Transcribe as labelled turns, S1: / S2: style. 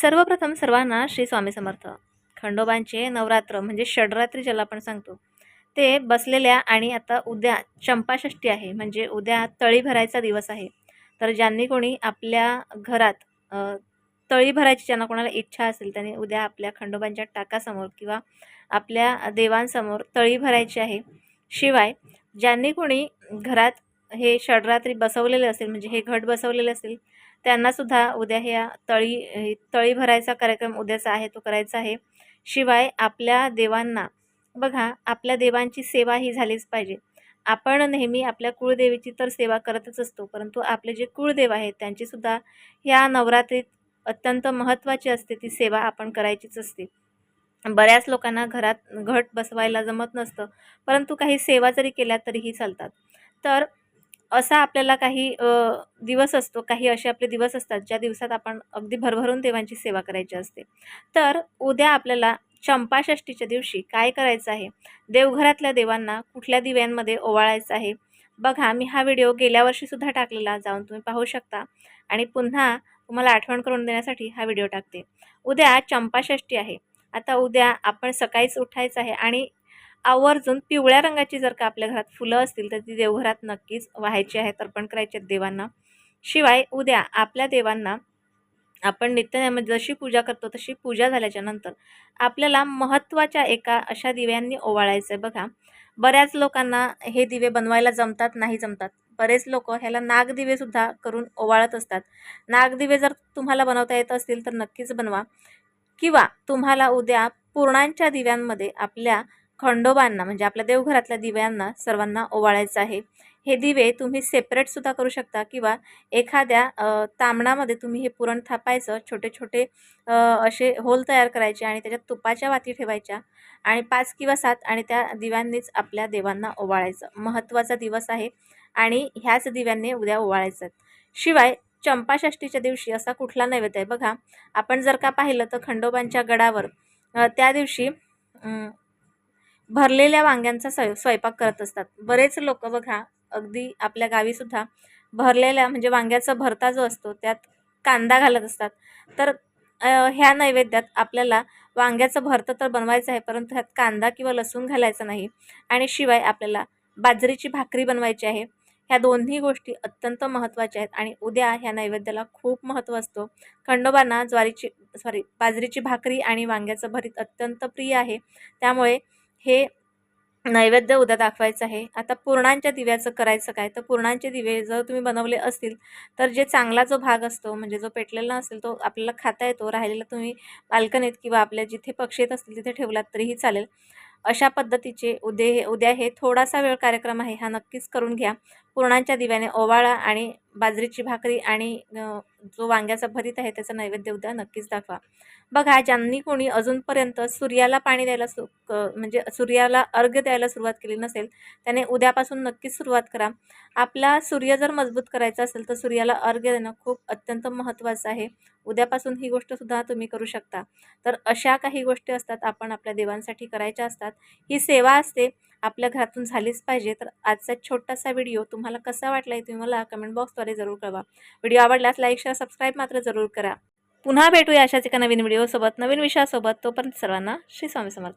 S1: सर्वप्रथम सर्वांना श्री स्वामी समर्थ. खंडोबांचे नवरात्र म्हणजे षडरात्री ज्याला आपण सांगतो ते बसलेल्या आणि आता उद्या चंपाषष्ठी आहे म्हणजे उद्या तळी भरायचा दिवस आहे. तर ज्यांनी कोणी आपल्या घरात तळी भरायची ज्यांना कोणाला इच्छा असेल त्यांनी उद्या आपल्या खंडोबांच्या टाकासमोर किंवा आपल्या देवांसमोर तळी भरायची आहे. शिवाय ज्यांनी कोणी घरात हे षडरात्री बसवलेले असेल म्हणजे हे घट बसवलेले असेल त्यांनासुद्धा उद्या ह्या तळी तळी भरायचा कार्यक्रम उद्याचा आहे तो करायचा आहे. शिवाय आपल्या देवांना बघा आपल्या देवांची सेवा ही झालीच पाहिजे. आपण नेहमी आपल्या कुळदेवीची तर सेवा करतच असतो परंतु आपले जे कुळदेव आहेत त्यांचीसुद्धा ह्या नवरात्रीत अत्यंत महत्त्वाची असते ती सेवा आपण करायचीच असते. बऱ्याच लोकांना घरात घट बसवायला जमत नसतं परंतु काही सेवा जरी केल्या तरीही चालतात. तर असा आपल्याला काही दिवस असतो काही असे आपले दिवस असतात ज्या दिवसात आपण अगदी भरभरून देवांची सेवा करायची असते. तर उद्या आपल्याला चंपाषष्टीच्या दिवशी काय करायचं आहे? देवघरातल्या देवांना कुठल्या दिव्यांमध्ये ओवाळायचं आहे? बघा मी हा व्हिडिओ गेल्या वर्षीसुद्धा टाकलेला जाऊन तुम्ही पाहू शकता. आणि पुन्हा तुम्हाला आठवण करून देण्यासाठी हा व्हिडिओ टाकते. उद्या चंपाषष्टी आहे. आता उद्या आपण सकाळीच उठायचं आहे आणि आवर्जून पिवळ्या रंगाची जर का आपल्या घरात फुलं असतील तर ती देवघरात नक्कीच व्हायची आहेत अर्पण करायची आहेत देवांना. शिवाय उद्या आपल्या देवांना आपण नित्य जशी पूजा करतो तशी पूजा झाल्याच्यानंतर आपल्याला महत्त्वाच्या एका अशा दिव्यांनी ओवाळायचं आहे बघा. बऱ्याच लोकांना हे दिवे बनवायला जमतात नाही जमतात. बरेच लोक ह्याला नागदिवेसुद्धा करून ओवाळत असतात. नागदिवे जर तुम्हाला बनवता येत असतील तर नक्कीच बनवा. किंवा तुम्हाला उद्या पूर्णांच्या दिव्यांमध्ये आपल्या खंडोबांना म्हणजे आपल्या देवघरातल्या दिव्यांना सर्वांना ओवाळायचं आहे. हे दिवे तुम्ही सेपरेटसुद्धा करू शकता किंवा एखाद्या तांबणामध्ये तुम्ही हे पुरण थापायचं छोटे छोटे असे होल तयार करायचे आणि त्याच्यात तुपाच्या वाती ठेवायच्या आणि पाच किंवा सात आणि त्या दिव्यांनीच आपल्या देवांना ओवाळायचं. महत्त्वाचा दिवस आहे आणि ह्याच दिव्यांनी उद्या ओवाळायचं. शिवाय चंपाषष्टीच्या दिवशी असा कुठला नैवेद्य आहे? बघा आपण जर का पाहिलं तर खंडोबांच्या गडावर त्या दिवशी भरलेल्या वांग्यांचा स्वय स्वयंपाक करत असतात. बरेच लोक बघा अगदी आपल्या गावीसुद्धा भरलेल्या म्हणजे वांग्याचा भरता जो असतो त्यात कांदा घालत असतात. तर ह्या नैवेद्यात आपल्याला वांग्याचं भरतं तर बनवायचं आहे परंतु ह्यात कांदा किंवा लसूण घालायचं नाही आणि शिवाय आपल्याला बाजरीची भाकरी बनवायची आहे. ह्या दोन्ही गोष्टी अत्यंत महत्त्वाच्या आहेत आणि उद्या ह्या नैवेद्याला खूप महत्त्व असतो. खंडोबांना ज्वारीची सॉरी बाजरीची भाकरी आणि वांग्याचं भरीत अत्यंत प्रिय आहे. त्यामुळे हे नैवेद्य उद्या दाखवायचं आहे. आता पूर्णांच्या दिव्याचं करायचं काय? तर पूर्णांचे दिवे जर तुम्ही बनवले असतील तर जे चांगला जो भाग असतो म्हणजे जो पेटलेला असेल तो आपल्याला खाता येतो राहिलेला तुम्ही बाल्कनीत किंवा आपल्या जिथे पक्षी येत असतील तिथे ठेवलात तरीही चालेल. अशा पद्धतीचे उद्या हे उद्या हे थोडासा वेळ कार्यक्रम आहे हा नक्कीच करून घ्या. पूर्णांच्या दिव्याने ओवाळा आणि बाजरीची भाकरी आणि जो वांग्याचा भरीत आहे त्याचा नैवेद्य उद्या नक्कीच दाखवा. बघा ज्यांनी कोणी अजूनपर्यंत सूर्याला पाणी द्यायला सु क- म्हणजे सूर्याला अर्घ्य द्यायला सुरुवात केली नसेल त्याने उद्यापासून नक्कीच सुरुवात करा. आपला सूर्य जर मजबूत करायचा असेल तर सूर्याला अर्घ्य देणं खूप अत्यंत महत्त्वाचं आहे. उद्यापासून ही गोष्टसुद्धा तुम्ही करू शकता. तर अशा काही गोष्टी असतात आपण आपल्या देवांसाठी करायच्या असतात. ही सेवा असते आपल्या घरातून झालीच पाहिजे. तर आजचा छोटासा व्हिडिओ तुम्हाला कसा वाटला आहे तुम्ही मला कमेंट बॉक्सद्वारे जरूर कळवा. व्हिडिओ आवडल्यास लाईक शेअर सबस्क्राईब मात्र जरूर करा. पुन्हा भेटूया अशाच एका नवीन व्हिडिओसोबत नवीन विषयासोबत. तोपर्यंत सर्वांना श्री स्वामी समर्थ.